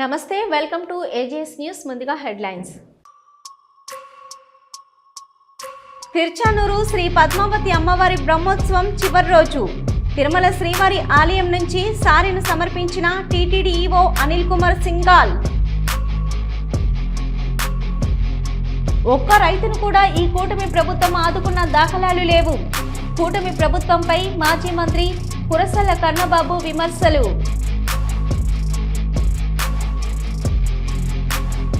నమస్తే welcome to AJS news ముందుగా headlines. Tiruchanur Sri Padmavati అమ్మవారి బ్రహ్మోత్సవం చివరి రోజు. తిరుమల శ్రీవారి ఆలయం నుంచి సారిను సమర్పించిన టీటీడీఈఓ అనిల్ కుమార్ సింగాల్ ఒక్క రైతును కూడా ఈ కూటమి ప్రభుత్వం ఆదుకున్న దాఖలాలు లేవు. కూటమి ప్రభుత్వంపై మాజీ మంత్రి కురసల కన్నబాబు విమర్శలు.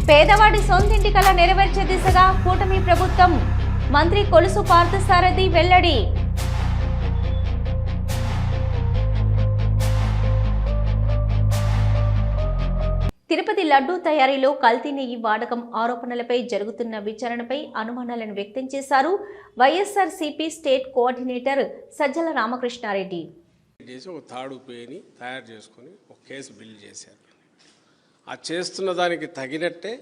పేదవాడి సొంతింటి కల నెరవేర్చే దిశగా కూటమి ప్రభుత్వం మంత్రి కొలుసు పార్థసారథి వెల్లడి. తిరుపతి లడ్డూ తయారీలో కల్తీ నెయ్యి వాడకం ఆరోపణలపై జరుగుతున్న విచారణపై అనుమానాలను వ్యక్తం చేశారు వైఎస్ఆర్ సిపి స్టేట్ కోఆర్డినేటర్ సజ్జల రామకృష్ణారెడ్డి. చేసి ఒక తాడు పేని తయారు చేసుకుని ఒక కేసు బిల్డ్ చేశారు. ఆ చేస్తున్న దానికి తగినట్టే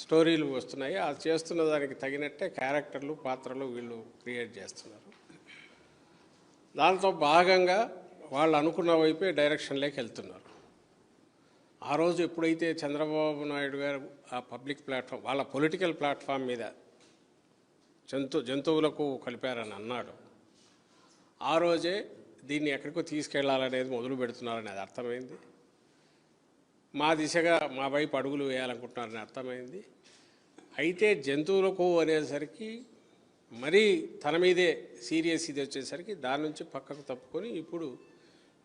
స్టోరీలు వస్తున్నాయి. ఆ చేస్తున్న దానికి తగినట్టే క్యారెక్టర్లు పాత్రలు వీళ్ళు క్రియేట్ చేస్తున్నారు. దాంతో భాగంగా వాళ్ళు అనుకున్న వైపే డైరెక్షన్లోకి వెళ్తున్నారు. ఆ రోజు ఎప్పుడైతే చంద్రబాబు నాయుడు గారు ఆ పబ్లిక్ ప్లాట్ఫామ్ వాళ్ళ పొలిటికల్ ప్లాట్ఫామ్ మీద జంతు జంతువులకు కలిపారని అన్నాడు. ఆ రోజే దీన్ని ఎక్కడికో తీసుకెళ్ళాలనేది మొదలు పెడుతున్నారనేది అర్థమైంది. మా దిశగా మా వైపు అడుగులు వేయాలనుకుంటున్నారని అర్థమైంది. అయితే జంతువులకు అనేసరికి మరీ తన మీదే సీరియస్ ఇది వచ్చేసరికి దాని నుంచి పక్కకు తప్పుకొని ఇప్పుడు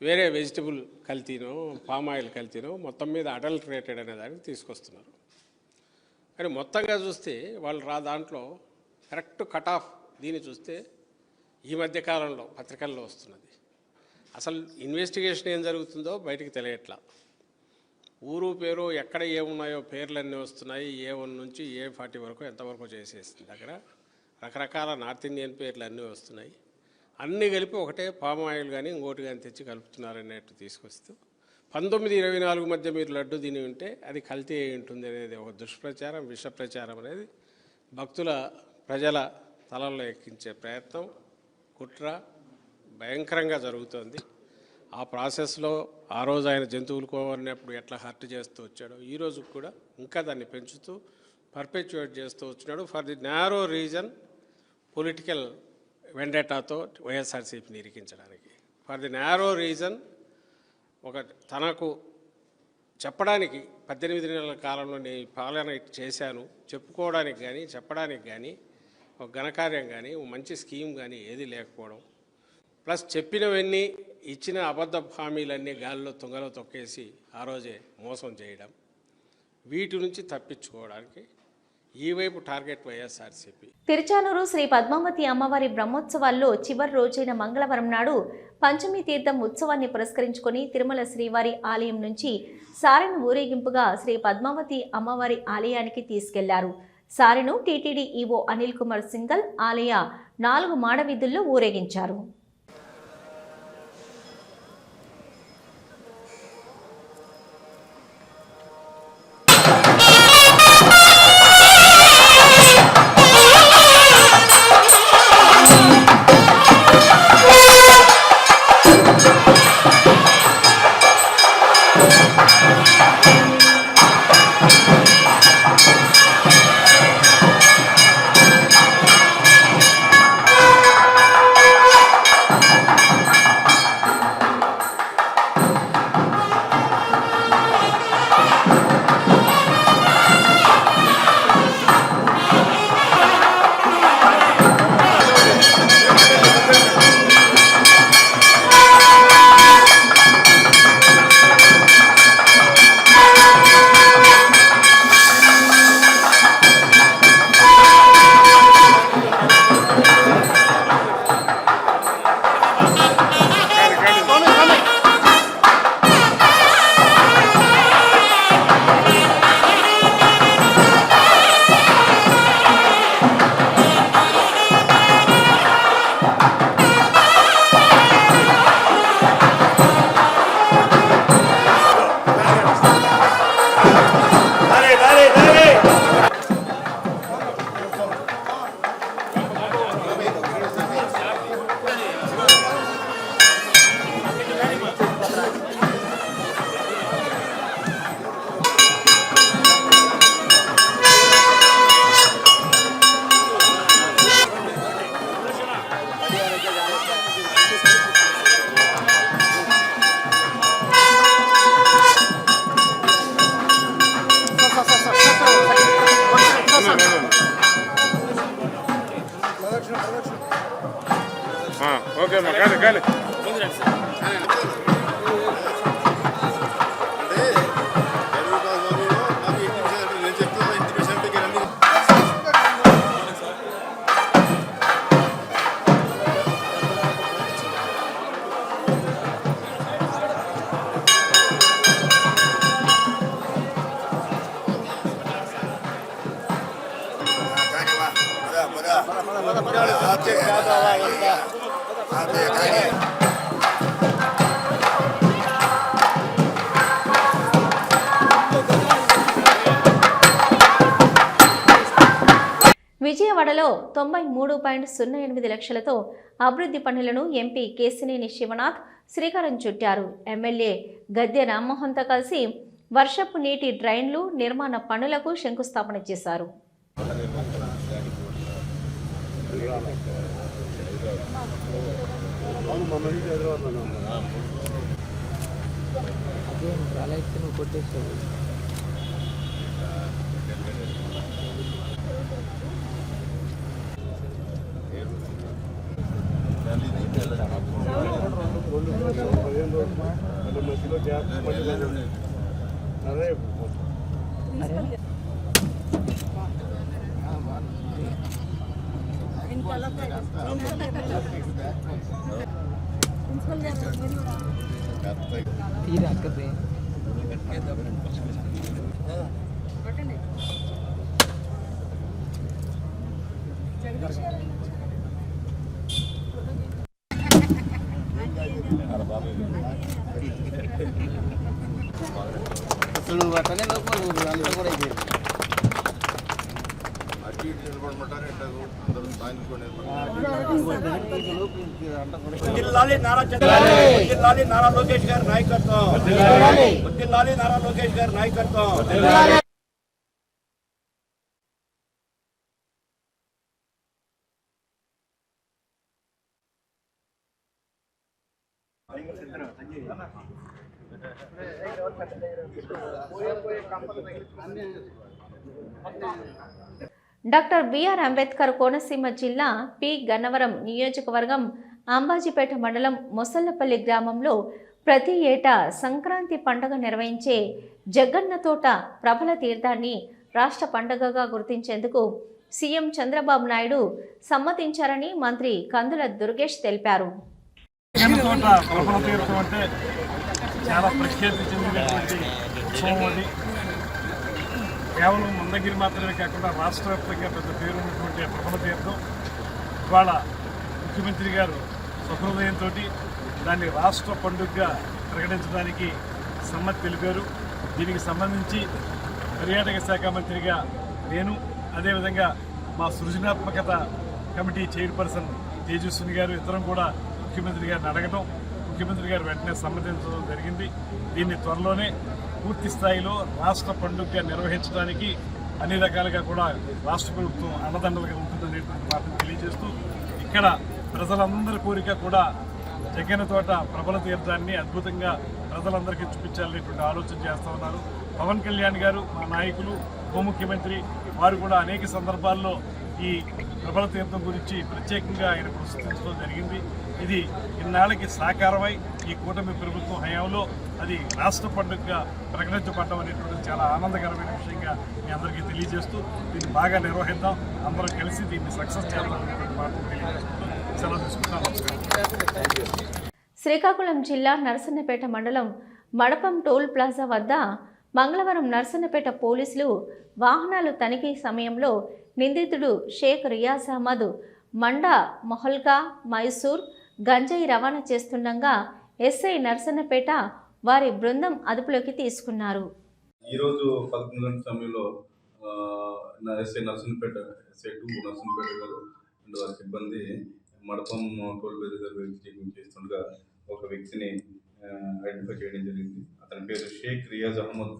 వేరే వెజిటబుల్ కల్తీనో పామ్ ఆయిల్ కల్తీనో మొత్తం మీద అడల్టరేటెడ్ అనే దానికి తీసుకొస్తున్నారు. కానీ మొత్తంగా చూస్తే వాళ్ళు రా దాంట్లో కరెక్ట్ కట్ ఆఫ్ దీన్ని చూస్తే ఈ మధ్య కాలంలో పత్రికల్లో వస్తున్నది. అసలు ఇన్వెస్టిగేషన్ ఏం జరుగుతుందో బయటికి తెలియట్లా. ఊరు పేరు ఎక్కడ ఏమున్నాయో పేర్లన్నీ వస్తున్నాయి. ఏ వన్ నుంచి ఏ ఫార్టీ వరకు ఎంతవరకు చేసేసింది దగ్గర. రకరకాల నార్త్ ఇండియన్ పేర్లు అన్నీ వస్తున్నాయి. అన్నీ కలిపి ఒకటే పామ్ ఆయిల్ కానీ ఇంకోటి కానీ తెచ్చి కలుపుతున్నారనేట్టు తీసుకొస్తూ. పంతొమ్మిది ఇరవై నాలుగు మధ్య మీరు లడ్డు తిని ఉంటే అది కల్తీ అయి ఉంటుంది అనేది ఒక దుష్ప్రచారం విష ప్రచారం అనేది భక్తుల ప్రజల తలల్లో ఎక్కించే ప్రయత్నం కుట్ర భయంకరంగా జరుగుతోంది. ఆ ప్రాసెస్లో ఆ రోజు ఆయన జంతువులు కోరినప్పుడు ఎట్లా హర్ట్ చేస్తూ వచ్చాడో ఈ రోజు కూడా ఇంకా దాన్ని పెంచుతూ పర్పెచ్యుయేట్ చేస్తూ వచ్చినాడు. For the narrow reason political వెండేటాతో వైఎస్ఆర్సీపీని ఇరికించడానికి. ఫర్ ది నేరో రీజన్ ఒక తనకు చెప్పడానికి పద్దెనిమిది నెలల కాలంలో నేను పాలన చేశాను చెప్పుకోవడానికి కానీ చెప్పడానికి కానీ ఒక ఘనకార్యం కానీ ఒక మంచి స్కీమ్ కానీ ఏది లేకపోవడం. ప్లస్ చెప్పినవన్నీ ఇచ్చిన అబద్ధ హామీలన్నీ గాలిలో తుంగలో తొక్కేసి ఆ రోజే మోసం చేయడం వీటి నుంచి తప్పించుకోవడానికి ఈ వైపు టార్గెట్ వైఎస్ఆర్సీపీ. తిరుచానూరు శ్రీ పద్మావతి అమ్మవారి బ్రహ్మోత్సవాల్లో చివరి రోజైన మంగళవారం నాడు పంచమి తీర్థం ఉత్సవాన్ని పురస్కరించుకొని తిరుమల శ్రీవారి ఆలయం నుంచి సారెను ఊరేగింపుగా శ్రీ పద్మావతి అమ్మవారి ఆలయానికి తీసుకెళ్ళారు. సారెను టీటీడీ ఈవో అనిల్ కుమార్ సింగల్ ఆలయ నాలుగు మాడవీధుల్లో ఊరేగించారు. పాయింట్ సున్నా ఎనిమిది లక్షలతో అభివృద్ధి పనులను ఎంపీ కేసినేని శివనాథ్ శ్రీకారం చుట్టారు. ఎమ్మెల్యే గద్దె రామ్మోహన్తో కలిసి వర్షపు నీటి డ్రైన్లు నిర్మాణ పనులకు శంకుస్థాపన చేశారు. మధ్యలో జాగ్రత్త అదే తీరాకదే జగదీష్ గారు అటు ఇటు నిలబడమంటారు? ఎట్టాగు అందరూ సాయంత్రం జిల్లాలి నారా జిల్లాలి నారా లోకేష్ గారి నాయకత్వం. జిల్లాలి నారా లోకేష్ గారి నాయకత్వం. డాక్టర్ బిఆర్ అంబేద్కర్ కోనసీమ జిల్లా పి గన్నవరం నియోజకవర్గం అంబాజీపేట మండలం మొసల్లపల్లి గ్రామంలో ప్రతి ఏటా సంక్రాంతి పండుగ నిర్వహించే జగన్నతోట ప్రబల తీర్థాన్ని రాష్ట్ర పండుగగా గుర్తించేందుకు సీఎం చంద్రబాబు నాయుడు సమ్మతించారని మంత్రి కందుల దుర్గేష్ తెలిపారు. చాలా కేవలం మందగిరి మాత్రమే కాకుండా రాష్ట్ర వ్యాప్తంగా పెద్ద పేరు ఉన్నటువంటి ఆ ప్రబల తీర్థం ఇవాళ ముఖ్యమంత్రి గారు సహృదయంతో దాన్ని రాష్ట్ర పండుగగా ప్రకటించడానికి సమ్మతి తెలిపారు. దీనికి సంబంధించి పర్యాటక శాఖ మంత్రిగా నేను అదేవిధంగా మా సృజనాత్మకత కమిటీ చైర్పర్సన్ తేజస్విని గారు ఇద్దరం కూడా ముఖ్యమంత్రి గారిని అడగటం ముఖ్యమంత్రి గారు వెంటనే సమ్మతించడం జరిగింది. దీన్ని త్వరలోనే పూర్తి స్థాయిలో రాష్ట్ర పండుగగా నిర్వహించడానికి అన్ని రకాలుగా కూడా రాష్ట్ర ప్రభుత్వం అన్నదండలుగా ఉంటుందనేటువంటి మాటను తెలియజేస్తూ ఇక్కడ ప్రజలందరి కోరిక కూడా జగన్ తోట ప్రబల తీర్థాన్ని అద్భుతంగా ప్రజలందరికీ చూపించాలనేటువంటి ఆలోచన చేస్తూ ఉన్నారు. పవన్ కళ్యాణ్ గారు మా నాయకులు ఉప ముఖ్యమంత్రి వారు కూడా అనేక సందర్భాల్లో ఈ ప్రబల తీర్థం గురించి ప్రత్యేకంగా ఆయన ప్రస్తుతించడం జరిగింది. ఇది ఇన్నాళ్ళకి సాకారమై ఈ కూటమి ప్రభుత్వం హయాంలో అది రాష్ట్ర పండుగగా ప్రకటించబడడం అనేటువంటి చాలా ఆనందకరమైన విషయంగా మీ అందరికీ తెలియజేస్తూ దీన్ని బాగా నిర్వహిద్దాం. అందరం కలిసి దీన్ని సక్సెస్ చేద్దాం సెలవు తీసుకుంటాం శ్రీకాకుళం జిల్లా నరసన్నపేట మండలం మడపం టోల్ ప్లాజా వద్ద మంగళవారం నర్సన్నపేట పోలీసులు వాహనాలు తనిఖీ సమయంలో నిందితుడు షేక్ రియాజ్ అహ్మద్ మండా మొహల్గా మైసూర్ గంజాయి రవాణా చేస్తుండగా ఎస్ఐ నర్సన్నపేట వారి బృందం అదుపులోకి తీసుకున్నారు. ఈరోజు పదకొండు గంటల సమయంలో SI Narasannapeta SI two Narasannapeta గారు అండ్ వారి సిబ్బంది మడపం టోల్ ప్లాజా దగ్గర చెకింగ్ చేస్తుండగా ఒక వ్యక్తిని ఐడెంటిఫై చేయడం జరిగింది. అతని పేరు షేక్ రియాజ్ అహ్మద్.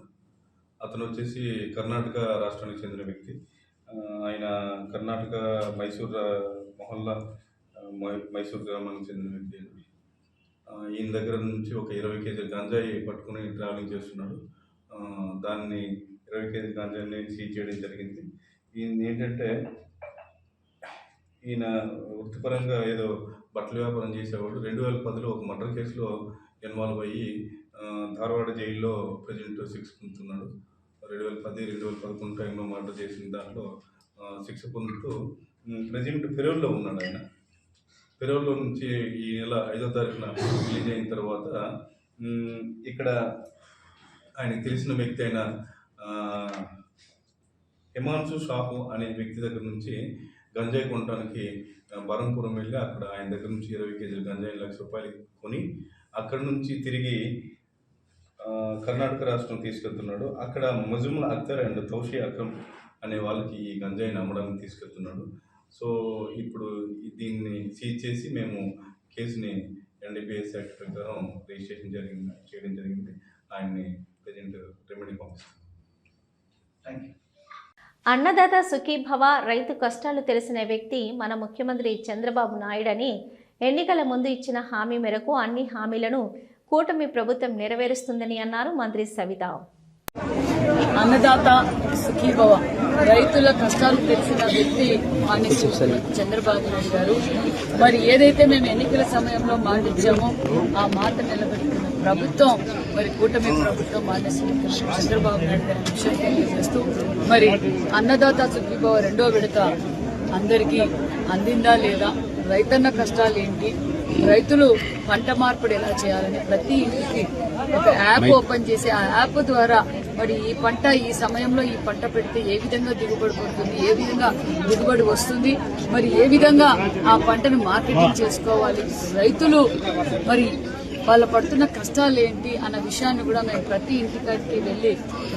అతను వచ్చేసి కర్ణాటక రాష్ట్రానికి చెందిన వ్యక్తి. ఆయన కర్ణాటక మైసూర్ మొహల్లా మైసూర్ గ్రామానికి చెందిన వ్యక్తి ఈయన దగ్గర నుంచి ఒక ఇరవై కేజీల గంజాయి పట్టుకుని ట్రావెలింగ్ చేస్తున్నాడు. దాన్ని ఇరవై కేజీ గాంజాని సీజ్ చేయడం జరిగింది. ఈయన ఏంటంటే ఈయన వృత్తిపరంగా ఏదో బట్టల వ్యాపారం చేసేవాడు. రెండు వేల పదిలో ఒక మర్డర్ కేసులో ఇన్వాల్వ్ అయ్యి ధారవాడ జైల్లో ప్రజెంట్ శిక్ష పొందుతున్నాడు రెండు వేల పది రెండు వేల పదకొండు టైంలో మర్డర్ చేసిన దాంట్లో శిక్ష పొందుతూ ప్రజెంట్ పెరోల్లో ఉన్నాడు ఆయన. పెరోల్లో నుంచి ఈ నెల ఐదో తారీఖున రిలీజ్ అయిన తర్వాత ఇక్కడ ఆయనకు తెలిసిన వ్యక్తి అయిన హిమాంశు షాపు అనే వ్యక్తి దగ్గర నుంచి గంజాయి కొనడానికి బరంపురం వెళ్ళి అక్కడ ఆయన దగ్గర నుంచి ఇరవై కేజీలు గంజాయి లక్ష రూపాయలు కొని అక్కడ నుంచి తిరిగి కర్ణాటక రాష్ట్రం తీసుకెళ్తున్నాడు. అక్కడ ముజుముల్ అఖ్తర్ అండ్ తౌషి అక్రమ్ అనే వాళ్ళకి ఈ గంజాయిని అమ్మడానికి తీసుకెళ్తున్నాడు. సో ఇప్పుడు దీన్ని సీజ్ చేసి మేము కేసుని ఎన్డీపీఎస్ యాక్ట్ ప్రకారం రిజిస్ట్రేషన్ జరిగింది చేయడం జరిగింది. ఆయన్ని ప్రజెంట్ రెమెడీ పంపిస్తాం థ్యాంక్ యూ అన్నదాత సుఖీభవ రైతు కష్టాలు తెలిసిన వ్యక్తి మన ముఖ్యమంత్రి చంద్రబాబు నాయుడని ఎన్నికల ముందు ఇచ్చిన హామీ మేరకు అన్ని హామీలను కూటమి ప్రభుత్వం నెరవేరుస్తుందని అన్నారు మంత్రి సవిత. అన్నదాత సుఖీభవ. రైతుల కష్టాలు తెలిసిన వ్యక్తి మాన్య చంద్రబాబు నాయుడు గారు. మరి ఏదైతే మేము ఎన్నికల సమయంలో మాట ఇచ్చామో ఆ మాట నిలబెట్టుకున్న ప్రభుత్వం మరి కూటమి ప్రభుత్వం మాన్య చంద్రబాబు నాయుడు గారి విషయం తెలియజేస్తూ మరి అన్నదాత సుఖీభవ రెండో విడత అందరికీ అందిందా లేదా? రైతన్న కష్టాలు ఏంటి? రైతులు పంట మార్పిడి ఎలా చేయాలని ప్రతి ఇంటికి ఒక యాప్ ఓపెన్ చేసి ఆ యాప్ ద్వారా మరి ఈ పంట ఈ సమయంలో ఈ పంట పెడితే ఏ విధంగా దిగుబడి పడుతుంది ఏ విధంగా దిగుబడి వస్తుంది మరి ఏ విధంగా ఆ పంటను మార్కెటింగ్ చేసుకోవాలి? రైతులు మరి వాళ్ళు పడుతున్న కష్టాలు ఏంటి అన్న విషయాన్ని కూడా మేము ప్రతి ఇంటికాడికి వెళ్ళి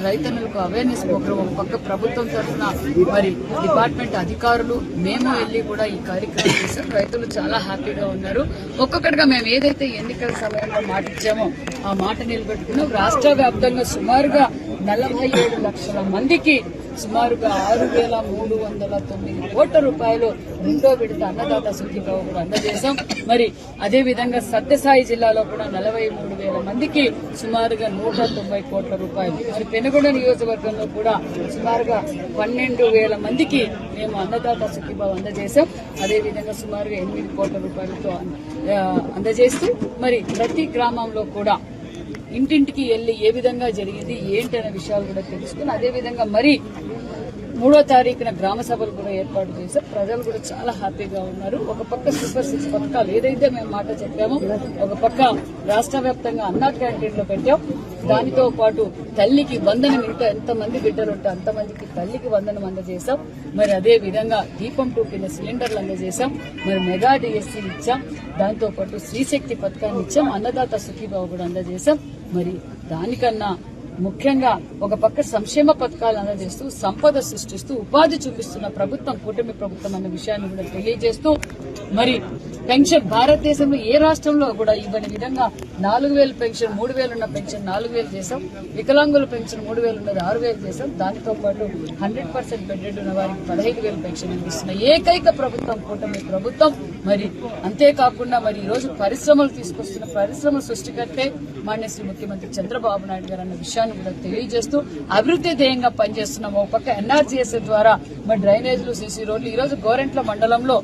రైతన్నులకు అవేర్నెస్ ప్రోగ్రామ్ ఒక పక్క ప్రభుత్వం తరఫున మరి డిపార్ట్మెంట్ అధికారులు మేము వెళ్ళి కూడా ఈ కార్యక్రమం చేసాం రైతులు చాలా హ్యాపీగా ఉన్నారు. ఒక్కొక్కటిగా మేము ఏదైతే ఎన్నికల సమయంలో మాట ఇచ్చామో ఆ మాట నిలబెట్టుకున్నాం. రాష్ట్ర వ్యాప్తంగా సుమారుగా నలభై ఏడు లక్షల మందికి సుమారుగా ఆరు వేల మూడు వందల తొమ్మిది కోట్ల రూపాయలు రెండో విడత అన్నదాత సుఖీభావ కూడా అందజేశాం. మరి అదేవిధంగా సత్యసాయి జిల్లాలో కూడా నలభై మూడు వేల మందికి సుమారుగా నూట తొంభై కోట్ల రూపాయలు. మరి పెనుగొండ నియోజకవర్గంలో కూడా సుమారుగా పన్నెండు వేల మందికి మేము అన్నదాత సుఖీభావ అందజేశాం. అదే విధంగా సుమారుగా ఎనిమిది కోట్ల రూపాయలతో అందజేస్తూ మరి ప్రతి గ్రామంలో కూడా ఇంటింటికి వెళ్ళి ఏ విధంగా జరిగింది ఏంటి అనే విషయాలు కూడా తెలుసుకుని అదే విధంగా మరి మూడో తారీఖున గ్రామ సభలు కూడా ఏర్పాటు చేశాం ప్రజలు కూడా చాలా హ్యాపీగా ఉన్నారు. ఒక పక్క సూపర్ సిక్స్ పథకాలు ఏదైతే మేము మాట చెప్పామో ఒక పక్క రాష్ట్ర వ్యాప్తంగా అన్నా క్యాంటీన్లో పెట్టాం. దానితో పాటు తల్లికి వందనం ఇంట ఎంతమంది బిడ్డలు ఉంటే అంతమందికి తల్లికి వందనం అందజేశాం. మరి అదే విధంగా దీపం టూ కింద సిలిండర్లు అందజేశాం. మరి మెగా డిఎస్సీ ఇచ్చాం. దాంతో పాటు శ్రీశక్తి పథకాన్ని ఇచ్చాం. అన్నదాత సుఖీబాబు కూడా అందజేశాం. మరి దానికన్నా ముఖ్యంగా ఒక పక్క సంక్షేమ పథకాలు అందజేస్తూ సంపద సృష్టిస్తూ ఉపాధి చూపిస్తున్న ప్రభుత్వం కూటమి ప్రభుత్వం అన్న విషయాన్ని కూడా తెలియజేస్తూ మరి పెన్షన్ భారతదేశంలో ఏ రాష్ట్రంలో కూడా ఇవ్వని విధంగా నాలుగు వేలు పెన్షన్ మూడు వేలు ఉన్న పెన్షన్ నాలుగు వేలు చేసాం వికలాంగుల పెన్షన్ మూడు వేలు ఉన్నది ఆరు వేలు చేసాం దానితో పాటు హండ్రెడ్ పర్సెంట్ బెడ్డెడ్ ఉన్న వారికి పదహైదు వేలు పెన్షన్ అందిస్తున్న ఏకైక ప్రభుత్వం కూటమి ప్రభుత్వం. మరి అంతేకాకుండా మరి ఈ రోజు పరిశ్రమలు తీసుకొస్తున్న పరిశ్రమ సృష్టికర్తే మాన్యశ్రీ ముఖ్యమంత్రి చంద్రబాబు నాయుడు గారు అన్న విషయాన్ని కూడా తెలియజేస్తూ అభివృద్ధి ధ్యేయంగా పనిచేస్తున్నాం ఒక పక్క ఎన్ఆర్జీఎస్ ద్వారా మరి డ్రైనేజీలు సీసీ రోడ్లు ఈ రోజు గోరెంట్ల మండలంలో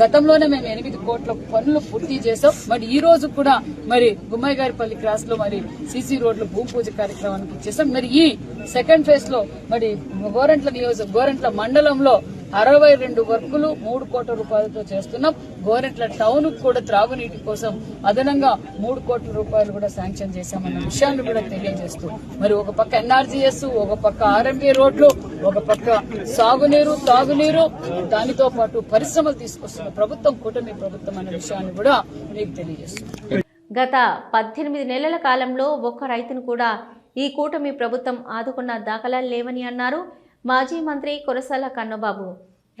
గతంలోనే మేము ఎనిమిది కోట్ల పనులు పూర్తి చేసాం మరి ఈ రోజు కూడా మరి గుమ్మాయి గారిపల్లి క్రాస్లో మరి సీసీ రోడ్లు భూమి పూజ కార్యక్రమానికి ఇచ్చేసాం మరి ఈ సెకండ్ ఫేజ్లో మరి గోరంట్ల నియోజక గోరంట్ల మండలంలో అరవై రెండు వర్కులు మూడు కోట్ల రూపాయలతో చేస్తున్నాం. గోరెంట్ల టౌన్ కూడా త్రాగునీటి కోసం అదనంగా మూడు కోట్ల రూపాయలు కూడా శాంక్షన్ చేశామన్న విషయాన్ని కూడా తెలియజేస్తూ మరి ఒక పక్క ఎన్ఆర్జీఎస్ ఒక పక్క ఆర్ఎంపీ రోడ్లు ఒక పక్క సాగునీరు తాగునీరు దానితో పాటు పరిశ్రమలు తీసుకొస్తున్న ప్రభుత్వం కూటమి ప్రభుత్వం అనే విషయాన్ని కూడా మీకు తెలియజేస్తుంది గత పద్దెనిమిది నెలల కాలంలో ఒక్క రైతును కూడా ఈ కూటమి ప్రభుత్వం ఆదుకున్న దాఖలాలు లేవని అన్నారు. మాజీ మంత్రి కురసాల కన్నబాబు.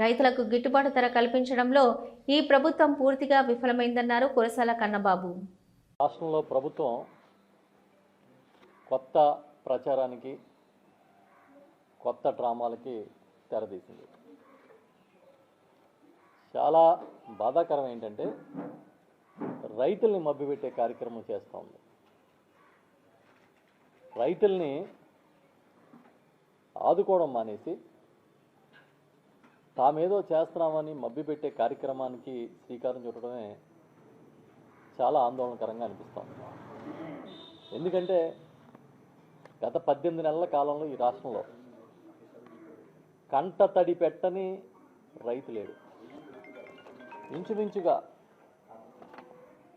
రైతులకు గిట్టుబాటు ధర కల్పించడంలో ఈ ప్రభుత్వం పూర్తిగా విఫలమైందన్నారు కురసాల కన్నబాబు. రాష్ట్రంలో ప్రభుత్వం కొత్త ప్రచారానికి కొత్త డ్రామాలకి తెరదీసింది చాలా బాధాకరం ఏంటంటే రైతుల్ని మభ్యపెట్టే కార్యక్రమం చేస్తూ ఉంది. రైతుల్ని ఆదుకోవడం మానేసి తామేదో చేస్తున్నామని మభ్యపెట్టే కార్యక్రమానికి శ్రీకారం చుట్టడమే చాలా ఆందోళనకరంగా అనిపిస్తుంది ఎందుకంటే గత పద్దెనిమిది నెలల కాలంలో ఈ రాష్ట్రంలో కంట తడి పెట్టని రైతు లేడు. ఇంచుమించుగా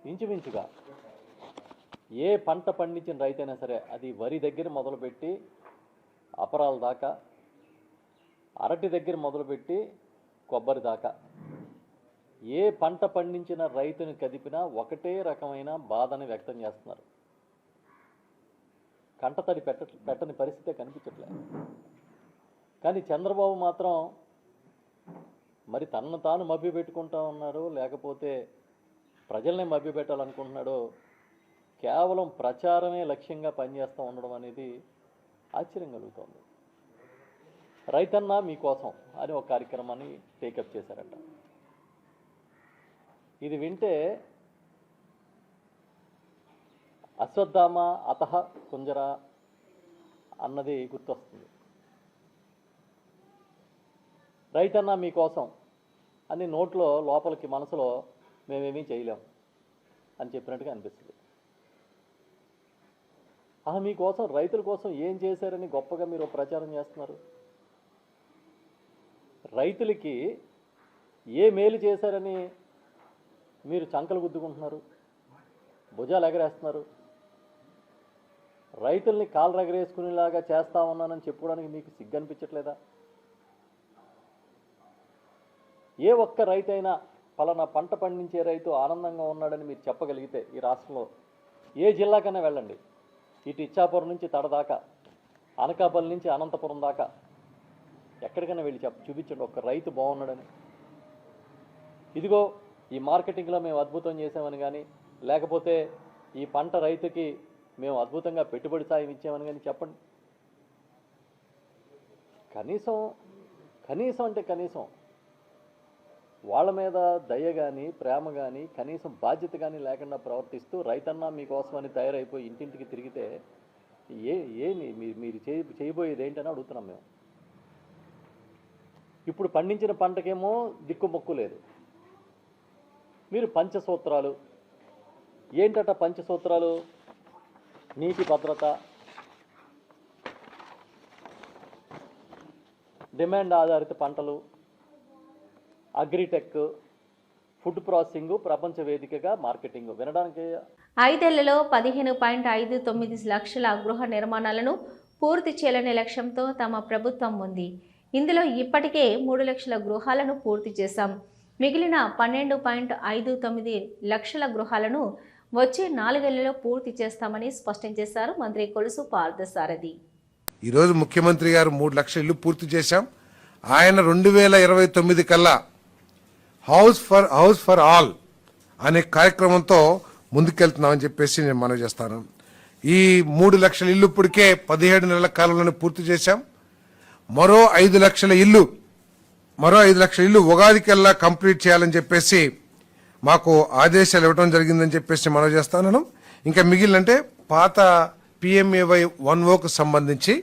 ఇంచుమించుగా ఏ పంట పండించిన రైతైనా సరే అది వరి దగ్గర మొదలుపెట్టి అపరాల దాకా అరటి దగ్గర మొదలుపెట్టి కొబ్బరి దాకా. ఏ పంట పండించిన రైతుని కదిపినా ఒకటే రకమైన బాధని వ్యక్తం చేస్తున్నారు. కంటతడి పెట్ట పెట్టని పరిస్థితే కనిపించట్లేదు కానీ చంద్రబాబు మాత్రం మరి తనను తాను మభ్య పెట్టుకుంటా ఉన్నాడు లేకపోతే ప్రజల్ని మభ్య పెట్టాలనుకుంటున్నాడో కేవలం ప్రచారమే లక్ష్యంగా పనిచేస్తూ ఉండడం అనేది ఆశ్చర్యం కలుగుతోంది. రైతన్న మీకోసం అని ఒక కార్యక్రమాన్ని టేకప్ చేశారట. ఇది వింటే అశ్వత్థామ అతహ కుంజర అన్నది గుర్తొస్తుంది. రైతన్న మీకోసం అని నోట్లో లోపలికి మనసులో మేమేమీ చేయలేం అని చెప్పినట్టుగా అనిపిస్తుంది. మీకోసం రైతుల కోసం ఏం చేశారని గొప్పగా మీరు ప్రచారం చేస్తున్నారు? రైతులకి ఏ మేలు చేశారని మీరు చంకలు గుద్దుకుంటున్నారు? భుజాలు ఎగరేస్తున్నారు? రైతుల్ని కాలు ఎగరేసుకునేలాగా చేస్తా ఉన్నానని చెప్పుకోవడానికి మీకు సిగ్గు అనిపించట్లేదా ఏ ఒక్క రైతైనా పలానా పంట పండించే రైతు ఆనందంగా ఉన్నాడని మీరు చెప్పగలిగితే ఈ రాష్ట్రంలో ఏ జిల్లాకైనా వెళ్ళండి. ఇటు ఇచ్చాపురం నుంచి తడదాకా అనకాపల్లి నుంచి అనంతపురం దాకా ఎక్కడికైనా వెళ్ళి చెప్ప చూపించండి. ఒక్క రైతు బాగున్నాడని. ఇదిగో ఈ మార్కెటింగ్లో మేము అద్భుతం చేసామని కానీ లేకపోతే ఈ పంట రైతుకి మేము అద్భుతంగా పెట్టుబడి సాయం ఇచ్చామని కానీ చెప్పండి. కనీసం కనీసం అంటే కనీసం వాళ్ళ మీద దయ కానీ ప్రేమ కానీ కనీసం బాధ్యత కానీ లేకుండా ప్రవర్తిస్తూ రైతన్నా మీకోసమని తయారైపోయి ఇంటింటికి తిరిగితే ఏ ఏమి మీరు మీరు చేయ చేయబోయేది ఏంటని అడుగుతున్నాం మేము. ఇప్పుడు పండించిన పంటకేమో దిక్కుమొక్కు లేదు. మీరు పంచసూత్రాలు ఏంటట పంచసూత్రాలు? నీటి భద్రత డిమాండ్ ఆధారిత పంటలు అగ్రిటెక్ ఫుడ్ ప్రాసెసింగ్ ప్రపంచ వేదికగా మార్కెటింగ్. వినడానికి ఐదేళ్ళలో పదిహేను పాయింట్ ఐదు తొమ్మిది లక్షల గృహ నిర్మాణాలను పూర్తి చేయాలనే లక్ష్యంతో తమ ప్రభుత్వం ఉంది. ఇందులో ఇప్పటికే మూడు లక్షల గృహాలను పూర్తి చేశాం. మిగిలిన పన్నెండు పాయింట్ ఐదు తొమ్మిది లక్షల గృహాలను వచ్చే నాలుగేళ్ళలో పూర్తి చేస్తామని స్పష్టం చేశారు మంత్రి కొలుసు పార్థసారథి. ఈరోజు ముఖ్యమంత్రి గారు మూడు లక్షల ఇల్లు పూర్తి చేశాం. ఆయన రెండు వేల ఇరవై తొమ్మిది కల్లా house for house for all అనే కార్యక్రమంతో ముందుకెళ్తున్నామని చెప్పేసి నేను మనవి చేస్తాను. ఈ మూడు లక్షల ఇల్లు ఇప్పటికే పదిహేడు నెలల కాలంలోనే పూర్తి చేశాం. మరో ఐదు లక్షల ఇల్లు మరో ఐదు లక్షల ఇల్లు ఉగాదికల్లా కంప్లీట్ చేయాలని చెప్పేసి మాకు ఆదేశాలు ఇవ్వడం జరిగిందని చెప్పేసి మనం చేస్తాను. ఇంకా మిగిలినంటే పాత పిఎంఏవై వన్ ఓకు సంబంధించి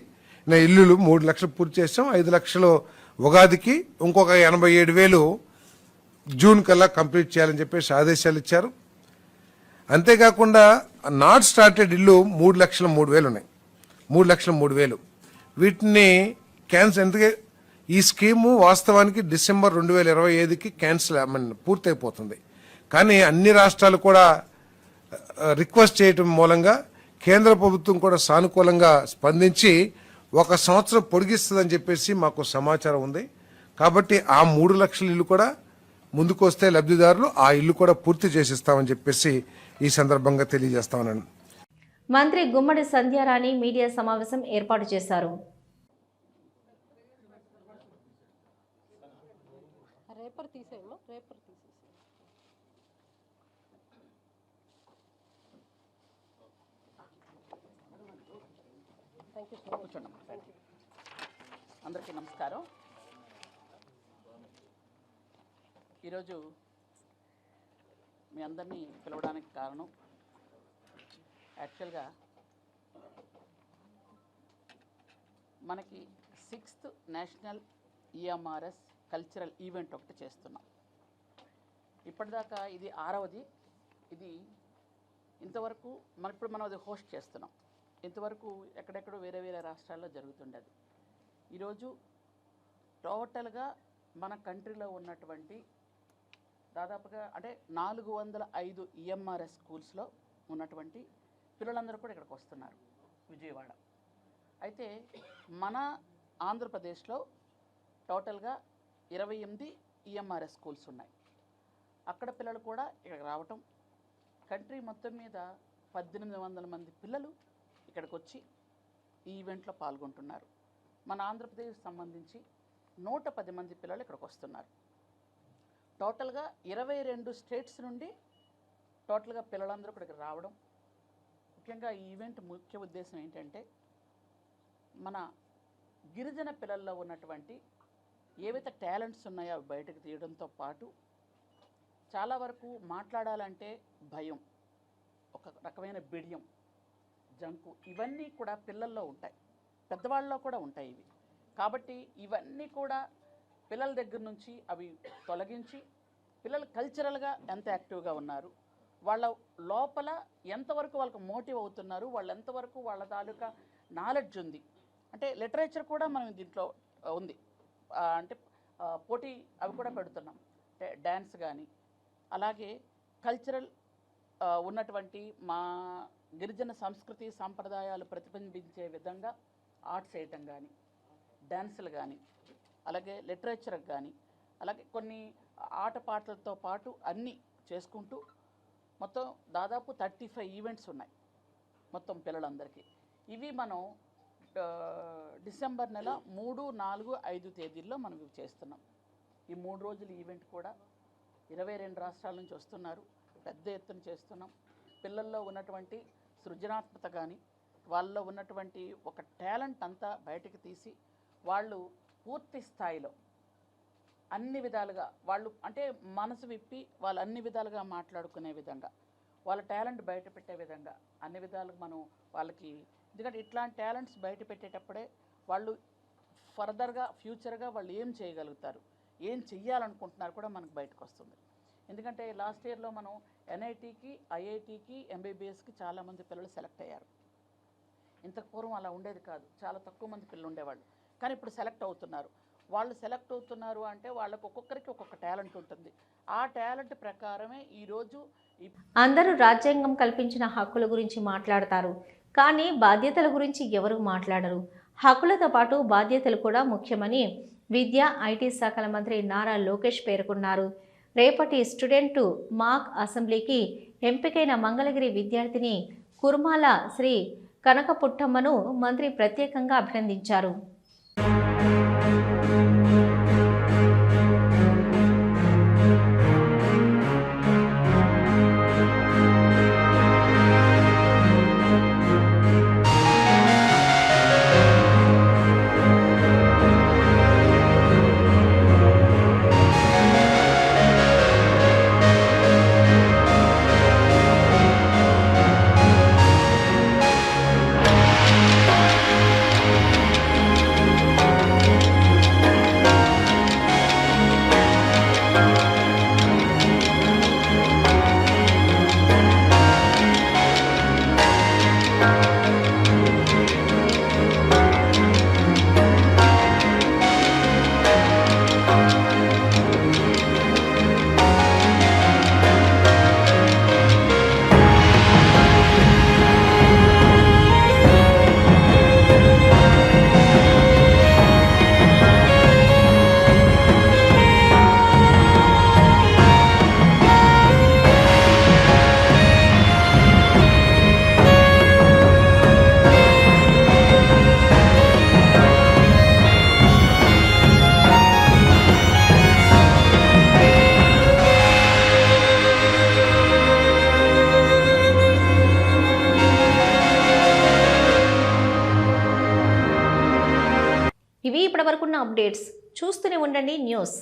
నా ఇల్లులు మూడు లక్షలు పూర్తి చేసాం ఐదు లక్షలు ఉగాదికి ఇంకొక ఎనభై ఏడు వేలు జూన్ కల్లా కంప్లీట్ చేయాలని చెప్పేసి ఆదేశాలు ఇచ్చారు. అంతేకాకుండా నాట్ స్టార్టెడ్ ఇల్లు మూడు లక్షల మూడు వేలు ఉన్నాయి. మూడు లక్షల మూడు వేలు. వీటిని క్యాన్సల్ ఎందుకే ఈ స్కీము వాస్తవానికి డిసెంబర్ రెండు వేల ఇరవై ఐదుకి క్యాన్సిల్ పూర్తయిపోతుంది. కానీ అన్ని రాష్ట్రాలు కూడా రిక్వెస్ట్ చేయటం మూలంగా కేంద్ర ప్రభుత్వం కూడా సానుకూలంగా స్పందించి ఒక సంవత్సరం పొడిగిస్తుందని చెప్పేసి మాకు సమాచారం ఉంది. కాబట్టి ఆ మూడు లక్షల ఇల్లు కూడా ముందుకు వస్తే లబ్ధిదారులు ఆ ఇల్లు కూడా పూర్తి చేసిస్తామని చెప్పేసి ఈ సందర్భంగా తెలియజేస్తామన్నాను. మంత్రి గుమ్మడి సంధ్యారాణి మీడియా సమావేశం ఏర్పాటు చేశారు. అందరికీ నమస్కారం. ఈరోజు మీ అందరినీ పిలవడానికి కారణం యాక్చువల్గా మనకి sixth national EMRS cultural event ఒకటి చేస్తున్నాం. ఇప్పటిదాకా ఇది ఆరవది. ఇది ఇంతవరకు మన ఇప్పుడు మనం అది హోస్ట్ చేస్తున్నాం. ఇంతవరకు ఎక్కడెక్కడో వేరే వేరే రాష్ట్రాల్లో జరుగుతుండేది. ఈరోజు టోటల్గా మన కంట్రీలో ఉన్నటువంటి దాదాపుగా అంటే నాలుగు వందల ఐదు ఈఎంఆర్ఎస్ స్కూల్స్లో ఉన్నటువంటి పిల్లలందరూ కూడా ఇక్కడికి వస్తున్నారు విజయవాడ. అయితే మన ఆంధ్రప్రదేశ్లో టోటల్గా ఇరవై ఎనిమిది ఈఎంఆర్ఎస్ స్కూల్స్ ఉన్నాయి. అక్కడ పిల్లలు కూడా ఇక్కడికి రావటం కంట్రీ మొత్తం మీద పద్దెనిమిది వందల మంది పిల్లలు ఇక్కడికి వచ్చి ఈ ఈవెంట్లో పాల్గొంటున్నారు. మన ఆంధ్రప్రదేశ్ సంబంధించి నూట పది మంది పిల్లలు ఇక్కడికి వస్తున్నారు. టోటల్గా ఇరవై రెండు స్టేట్స్ నుండి టోటల్గా పిల్లలందరూ ఇక్కడికి రావడం. ముఖ్యంగా ఈ ఈవెంట్ ముఖ్య ఉద్దేశం ఏంటంటే మన గిరిజన పిల్లల్లో ఉన్నటువంటి ఏవైతే టాలెంట్స్ ఉన్నాయో అవి బయటకు తీయడంతో పాటు చాలా వరకు మాట్లాడాలంటే భయం ఒక రకమైన బిడియం జంకు ఇవన్నీ కూడా పిల్లల్లో ఉంటాయి. పెద్దవాళ్ళలో కూడా ఉంటాయి ఇవి. కాబట్టి ఇవన్నీ కూడా పిల్లల దగ్గర నుంచి అవి తొలగించి పిల్లలు కల్చరల్గా ఎంత యాక్టివ్గా ఉన్నారు వాళ్ళ లోపల ఎంతవరకు వాళ్ళకి మోటివ్ అవుతున్నారు వాళ్ళు ఎంతవరకు వాళ్ళ తాలూకా నాలెడ్జ్ ఉంది. అంటే లిటరేచర్ కూడా మనం దీంట్లో ఉంది. అంటే పోటీ అవి కూడా పెడుతున్నాం. అంటే డ్యాన్స్ కానీ అలాగే కల్చరల్ ఉన్నటువంటి మా గిరిజన సంస్కృతి సాంప్రదాయాలు ప్రతిబింబించే విధంగా ఆర్ట్స్ వేయటం కానీ డ్యాన్సులు కానీ అలాగే లిటరేచర్కి కానీ అలాగే కొన్ని ఆటపాటలతో పాటు అన్నీ చేసుకుంటూ మొత్తం దాదాపు థర్టీ ఫైవ్ ఈవెంట్స్ ఉన్నాయి మొత్తం పిల్లలందరికీ. ఇవి మనం డిసెంబర్ నెల మూడు నాలుగు ఐదు తేదీల్లో మనం ఇవి చేస్తున్నాం. ఈ మూడు రోజుల ఈవెంట్ కూడా ఇరవై రెండు రాష్ట్రాల నుంచి వస్తున్నారు. పెద్ద ఎత్తున చేస్తున్నాం. పిల్లల్లో ఉన్నటువంటి సృజనాత్మకత కానీ వాళ్ళలో ఉన్నటువంటి ఒక టాలెంట్ అంతా బయటకు తీసి వాళ్ళు పూర్తి స్థాయిలో అన్ని విధాలుగా వాళ్ళు అంటే మనసు విప్పి వాళ్ళు అన్ని విధాలుగా మాట్లాడుకునే విధంగా వాళ్ళ టాలెంట్ బయట పెట్టే విధంగా అన్ని విధాలుగా మనం వాళ్ళకి ఎందుకంటే ఇట్లాంటి టాలెంట్స్ బయట పెట్టేటప్పుడే వాళ్ళు ఫర్దర్గా ఫ్యూచర్గా వాళ్ళు ఏం చేయగలుగుతారు ఏం చెయ్యాలనుకుంటున్నారు కూడా మనకు బయటకు వస్తుంది ఎందుకంటే లాస్ట్ ఇయర్లో మనం ఎన్ఐటీకి ఐఐటీకి ఎంబీబీఎస్కి చాలామంది పిల్లలు సెలెక్ట్ అయ్యారు. ఇంతకు పూర్వం అలా ఉండేది కాదు. చాలా తక్కువ మంది పిల్లలు ఉండేవాళ్ళు. కానీ ఇప్పుడు సెలెక్ట్ అవుతున్నారు. వాళ్ళు సెలెక్ట్ అవుతున్నారు అంటే వాళ్ళకు ఒక్కొక్కరికి ఒక్కొక్క టాలెంట్ ఉంటుంది. ఆ టాలెంట్ ప్రకారమే ఈరోజు అందరూ రాజ్యాంగం కల్పించిన హక్కుల గురించి మాట్లాడతారు. కానీ బాధ్యతల గురించి ఎవరు మాట్లాడరు? హక్కులతో పాటు బాధ్యతలు కూడా ముఖ్యమని విద్య ఐటీ శాఖల మంత్రి నారా లోకేష్ పేర్కొన్నారు. రేపటి స్టూడెంట్ మాక్ అసెంబ్లీకి ఎంపికైన మంగళగిరి విద్యార్థిని కుర్మాల శ్రీ కనకపుట్టమ్మను మంత్రి ప్రత్యేకంగా అభినందించారు. Thank you. అప్డేట్స్ చూస్తూనే ఉండండి న్యూస్.